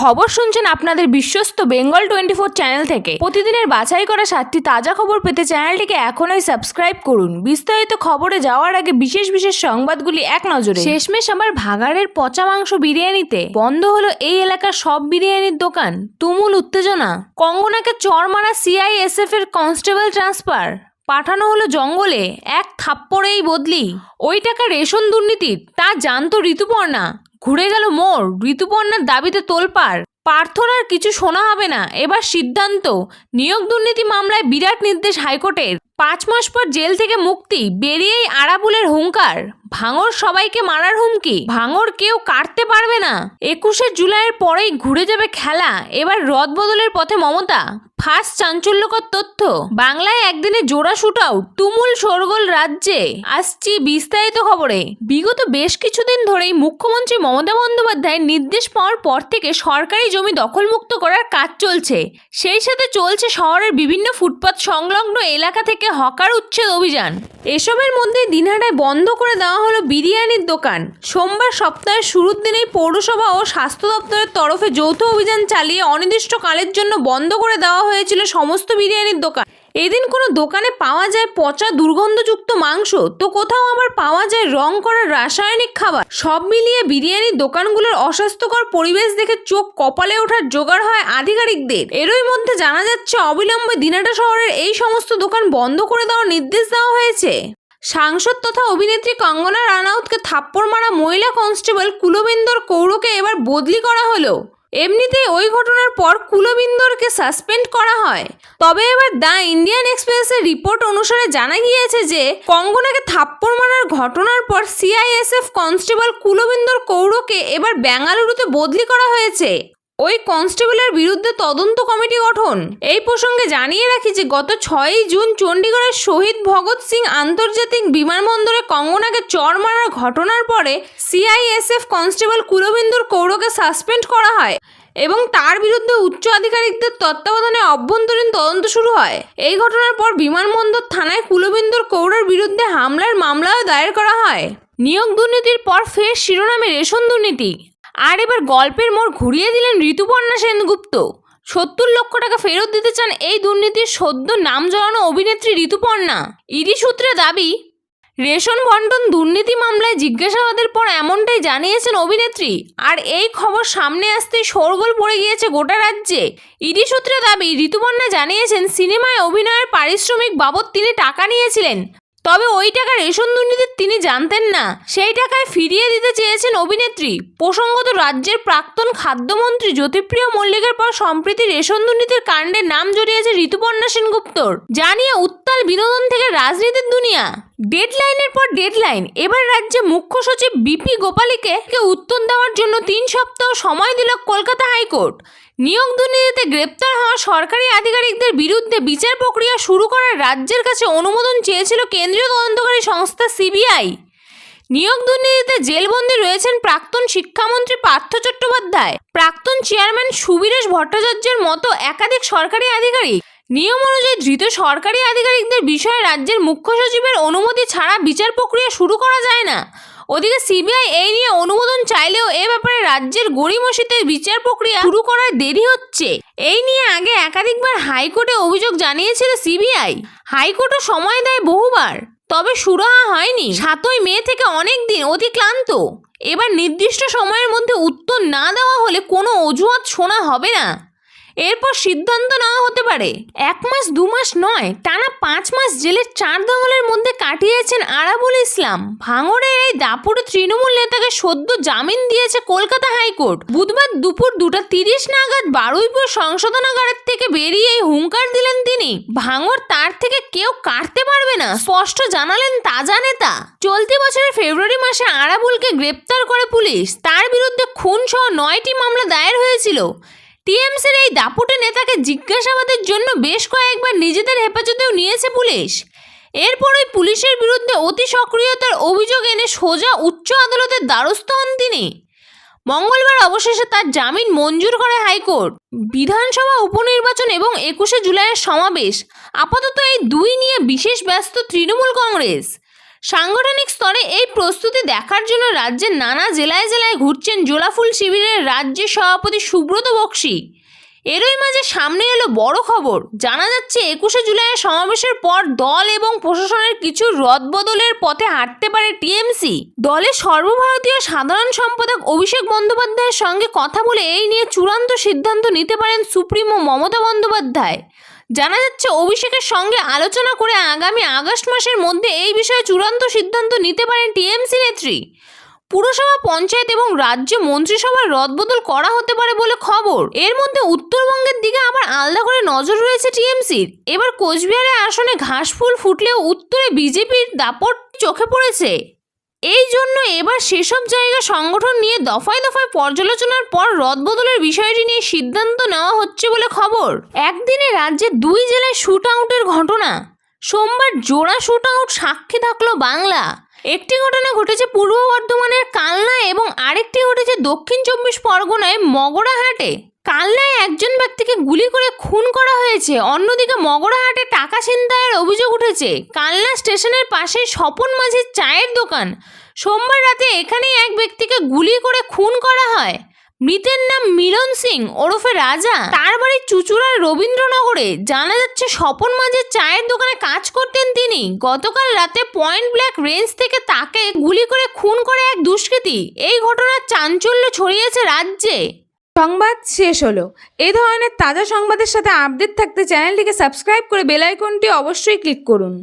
খবর শুনছেন আপনাদের বিশ্বস্ত বেঙ্গল টোয়েন্টি ফোর চ্যানেল থেকে। প্রতিদিনের বাছাই করা সাতটি তাজা খবর পেতে চ্যানেলটিকে এখনই সাবস্ক্রাইব করুন। বিস্তারিত খবরে যাওয়ার আগে বিশেষ বিশেষ সংবাদগুলি এক নজরে। শেষমেশ আমার ভাগাড়ের পচা মাংস বিরিয়ানিতে বন্ধ হলো এই এলাকার সব বিরিয়ানির দোকান। তুমুল উত্তেজনা। কঙ্গনাকে চর মারা সিআইএসএফ এর কনস্টেবল ট্রান্সফার। পাঠানো হলো জঙ্গলে, এক থাপ্পড়েই বদলি। ওই টাকা রেশন দুর্নীতির, তা জানতো ঋতুপর্ণা। ঘুরে গেল মোর, ঋতুপর্ণার দাবিতে তোলপাড়। প্রার্থনার কিছু শোনা হবে না। এবার সিদ্ধান্ত, নিয়োগ দুর্নীতি মামলায় বিরাট নির্দেশ হাইকোর্টের। পাঁচ মাস পর জেল থেকে মুক্তি, বেরিয়েই আরাবুলের হুঙ্কার। ভাঙর সবাইকে মারার হুমকি, ভাঙর কেউ কাটতে পারবে না। একুশে জুলাইয়ের পরেই ঘুরে যাবে খেলা, এবার রদ বদলের পথে মমতা। ফার্স্ট চাঞ্চল্যকর তথ্য, বাংলায় একদিনে জোড়া শুট আউট তুমুল শোরগোল রাজ্যে। আসছি বিস্তারিত খবরে। বিগত বেশ কিছুদিন ধরেই মুখ্যমন্ত্রী মমতা বন্দ্যোপাধ্যায়ের নির্দেশ পাওয়ার পর থেকে সরকারি জমি দখলমুক্ত করার কাজ চলছে। সেই সাথে চলছে শহরের বিভিন্ন ফুটপাত সংলগ্ন এলাকা থেকে হকার উচ্ছেদ অভিযান। এসবের মধ্যে দিনহাটায় বন্ধ করে দেওয়া হলো বিরিয়ানির দোকান। সোমবার সপ্তাহের শুরুর দিনেই পৌরসভা ও স্বাস্থ্য দপ্তরের তরফে যৌথ অভিযান চালিয়ে অনির্দিষ্টকালের জন্য বন্ধ করে দেওয়া হয়েছিল সমস্ত বিরিয়ানির দোকান। এদিন কোনো দোকানে পাওয়া যায় পচা দুর্গন্ধযুক্ত মাংস, তো কোথাও আবার পাওয়া যায় রং করা রাসায়নিক খাবার। সব মিলিয়ে বিরিয়ানির দোকানগুলোর অস্বাস্থ্যকর পরিবেশ দেখে চোখ কপালে ওঠার জোগাড় হয় আধিকারিকদের। এরই মধ্যে জানা যাচ্ছে, অবিলম্বে দিনাটা শহরের এই সমস্ত দোকান বন্ধ করে দেওয়ার নির্দেশ দেওয়া হয়েছে। সাংসদ তথা অভিনেত্রী কঙ্গনা রানাউতকে থাপ্পড় মারা মহিলা কনস্টেবল কুলবিন্দর কৌরকে এবার বদলি করা হলো। এমনিতেই ওই ঘটনার পর কুলবিন্দরকে সাসপেন্ড করা হয়। তবে এবার দ্য ইন্ডিয়ান এক্সপ্রেসের রিপোর্ট অনুসারে জানা গিয়েছে যে, কঙ্গনাকে থাপ্পড় মারার ঘটনার পর সিআইএসএফ কনস্টেবল কুলবিন্দর কৌরকে এবার বেঙ্গালুরুতে বদলি করা হয়েছে। ওই কনস্টেবলের বিরুদ্ধে তদন্ত কমিটি গঠন। এই প্রসঙ্গে জানিয়ে রাখি যে গত ছয়ই জুন চণ্ডীগড়ের শহীদ ভগৎ সিং আন্তর্জাতিক বিমানবন্দরে কঙ্গনাকে চর মারার ঘটনার পরে সিআইএসএফ কনস্টেবল কুলবিন্দুর কৌরকে সাসপেন্ড করা হয় এবং তার বিরুদ্ধে উচ্চ আধিকারিকদের তত্ত্বাবধানে অভ্যন্তরীণ তদন্ত শুরু হয়। এই ঘটনার পর বিমানবন্দর থানায় কুলবিন্দুর কৌরের বিরুদ্ধে হামলার মামলাও দায়ের করা হয়। নিয়োগ দুর্নীতির পর ফের শিরোনামে রেশন দুর্নীতি। আর এবার গল্পের মোড় ঘুরিয়ে দিলেন ঋতুপর্ণা সেনগুপ্ত। সত্তর লক্ষ টাকা ফেরত দিতে চান এই দুর্নীতির সদ্য নাম জড়ানো অভিনেত্রী ঋতুপর্ণা। ইডি সূত্রে দাবি, রেশন বন্টন দুর্নীতি মামলায় জিজ্ঞাসাবাদের পর এমনটাই জানিয়েছেন অভিনেত্রী। আর এই খবর সামনে আসতেই শোরগোল পড়ে গিয়েছে গোটা রাজ্যে। ইডি সূত্রে দাবি, ঋতুপর্ণা জানিয়েছেন, সিনেমায় অভিনয়ের পারিশ্রমিক বাবদ তিনি টাকা নিয়েছিলেন। তবে ওই টাকা রেশন দুর্নীতি তিনি জানতেন না। সেই টাকায় ফিরিয়ে দিতে চেয়েছেন অভিনেত্রী। প্রসঙ্গত রাজ্যের প্রাক্তন খাদ্যমন্ত্রী জ্যোতিপ্রিয় মল্লিকের পর সম্প্রতি রেশন দুর্নীতির কাণ্ডে নাম জড়িয়েছে ঋতুপর্ণা সেনগুপ্তর। জানিয়ে উত্তাল বিনোদন রাজনীতির দুনিয়া। ডেডলাইনের পর ডেডলাইন। এবার রাজ্যে মুখ্য সচিব বিপি গোপালীকে উত্তর দেওয়ার জন্য তিন সপ্তাহ সময় দিল কলকাতা হাইকোর্ট। নিয়োগ দুর্নীতিতে গ্রেপ্তার হওয়া সরকারি আধিকারিকদের বিরুদ্ধে বিচার প্রক্রিয়া শুরু করার রাজ্যের কাছে অনুমোদন চেয়েছিল কেন্দ্রীয় তদন্তকারী সংস্থা সিবিআই। নিয়োগ দুর্নীতিতে জেলবন্দি রয়েছেন প্রাক্তন শিক্ষামন্ত্রী পার্থ চট্টোপাধ্যায়। প্রাক্তন চেয়ারম্যান সুবীরেশ ভট্টাচার্যের মতো একাধিক সরকারি আধিকারিক। নিয়ম অনুযায়ী ধৃত সরকারি আধিকারিকদের বিষয়ে রাজ্যের মুখ্য সচিবের অনুমতি ছাড়া বিচার প্রক্রিয়া শুরু করা যায় না। ওদিকে সিবিআই এই নিয়ে অনুমোদন চাইলেও এ ব্যাপারে রাজ্যের গড়িমসিতে বিচার প্রক্রিয়া শুরু করার দেরি হচ্ছে। এই নিয়ে আগে একাধিকবার হাইকোর্টে অভিযোগ জানিয়েছিল সিবিআই। হাইকোর্টও সময় দেয় বহুবার, তবে সুরাহা হয়নি। সাতই মে থেকে অনেক দিন অতি ক্লান্ত এবার নির্দিষ্ট সময়ের মধ্যে উত্তর না দেওয়া হলে কোনো অজুহাত শোনা হবে না। এরপর সিদ্ধান্ত নেওয়া হতে পারে। এক মাস, দু মাস নয়, টানা পাঁচ মাস জেলের চার দঙ্গলের মধ্যে কাটিয়েছেন আরাবুল ইসলাম। ভাঙড়ের এই দাপুরে তৃণমূল নেতাকে সদ্য জামিন দিয়েছে কলকাতা হাইকোর্ট। বুধবার দুপুর দুটা তিরিশ নাগাদ বারুইপুর সংশোধনাগারের থেকে বেরিয়ে হুঙ্কার দিলেন তিনি। ভাঙড় তার থেকে কেউ কাটতে পারবে না, স্পষ্ট জানালেন তাজা নেতা। চলতি বছরের ফেব্রুয়ারি মাসে আরাবুলকে গ্রেপ্তার করে পুলিশ। তার বিরুদ্ধে খুন সহ নয়টি মামলা দায়ের হয়েছিল। টিএমসির এই দাপুটে নেতাকে জিজ্ঞাসাবাদের জন্য বেশ কয়েকবার নিজেদের হেফাজতেও নিয়েছে পুলিশ। এরপরই পুলিশের বিরুদ্ধে অতি সক্রিয়তার অভিযোগ এনে সোজা উচ্চ আদালতের দ্বারস্থ হন তিনি। মঙ্গলবার অবশেষে তার জামিন মঞ্জুর করে হাইকোর্ট। বিধানসভা উপনির্বাচন এবং একুশে জুলাইয়ের সমাবেশ। আপাতত এই দুই নিয়ে বিশেষ ব্যস্ত তৃণমূল কংগ্রেস। সাংগঠনিক স্তরে এই প্রস্তুতি দেখার জন্য রাজ্যের নানা জেলায় জেলায় ঘুরছেন জোলাফুল শিবিরের রাজ্যের সভাপতি সুব্রত বক্সি। এরই মাঝে সামনে এলো বড় খবর। জানা যাচ্ছে, একুশে জুলাইয়ের সমাবেশের পর দল এবং প্রশাসনের কিছু রদবদলের পথে হাঁটতে পারে টিএমসি। দলের সর্বভারতীয় সাধারণ সম্পাদক অভিষেক বন্দ্যোপাধ্যায়ের সঙ্গে কথা বলে এই নিয়ে চূড়ান্ত সিদ্ধান্ত নিতে পারেন সুপ্রিমো মমতা বন্দ্যোপাধ্যায়। জানা যাচ্ছে অভিষেকের সঙ্গে আলোচনা করে আগামী আগস্ট মাসের মধ্যে এই বিষয়ে চূড়ান্ত সিদ্ধান্ত নিতে পারেন টিএমসি নেত্রী। পুরসভা পঞ্চায়েত এবং রাজ্য মন্ত্রিসভার রদবদল করা হতে পারে বলে খবর। এর মধ্যে উত্তরবঙ্গের দিকে আবার আলাদা করে নজর রয়েছে টিএমসির। এবার কোচবিহারের আসনে ঘাসফুল ফুটলেও উত্তরে বিজেপির দাপট চোখে পড়েছে। এই জন্য এবার সেসব জায়গা সংগঠন নিয়ে দফায় দফায় পর্যালোচনার পর রদবদলের বিষয়টি নিয়ে সিদ্ধান্ত নেওয়া হচ্ছে বলে খবর। একদিনে রাজ্যে দুই জেলায় শুট আউটের ঘটনা। সোমবার জোড়া শুট আউট সাক্ষী থাকল বাংলা। একটি ঘটনা ঘটেছে পূর্ব বর্ধমানের কালনায় এবং আরেকটি ঘটেছে দক্ষিণ চব্বিশ পরগনায় মগরাহাটে। কালনায় একজন ব্যক্তিকে গুলি করে খুন করা হয়েছে। অন্যদিকে মগরাহাটে টাকা ছিনতাইয়ের অভিযোগ উঠেছে। কালনা স্টেশনের পাশে স্বপন মাঝির চায়ের দোকান। সোমবার রাতে এখানেই এক ব্যক্তিকে গুলি করে খুন করা হয়। মৃতের নাম মিলন সিং ওরফে রাজা। তার বাড়ি চুচুড়ার রবীন্দ্রনগরে। জানা যাচ্ছে স্বপন মাঝের চায়ের দোকানে কাজ করতেন তিনি। গতকাল রাতে পয়েন্ট ব্ল্যাক রেঞ্জ থেকে তাকে গুলি করে খুন করে এক দুষ্কৃতী। এই ঘটনার চাঞ্চল্য ছড়িয়েছে রাজ্যে। সংবাদ শেষ হলো। এই ধরনের তাজা সংবাদের সাথে আপডেট থাকতে চ্যানেলটিকে সাবস্ক্রাইব করে বেল আইকনটি অবশ্যই ক্লিক করুন।